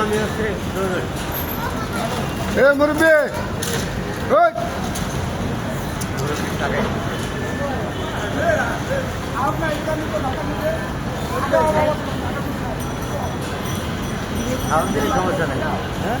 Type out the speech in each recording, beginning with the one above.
আমি হচ্ছে এ মুরব্বী আমাদের সমস্যা নেই হ্যাঁ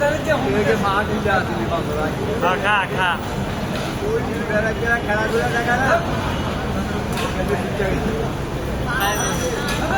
别给妈听见，你别放出来。咔咔。我今天晚上给他开个灯，再开个灯，开个灯。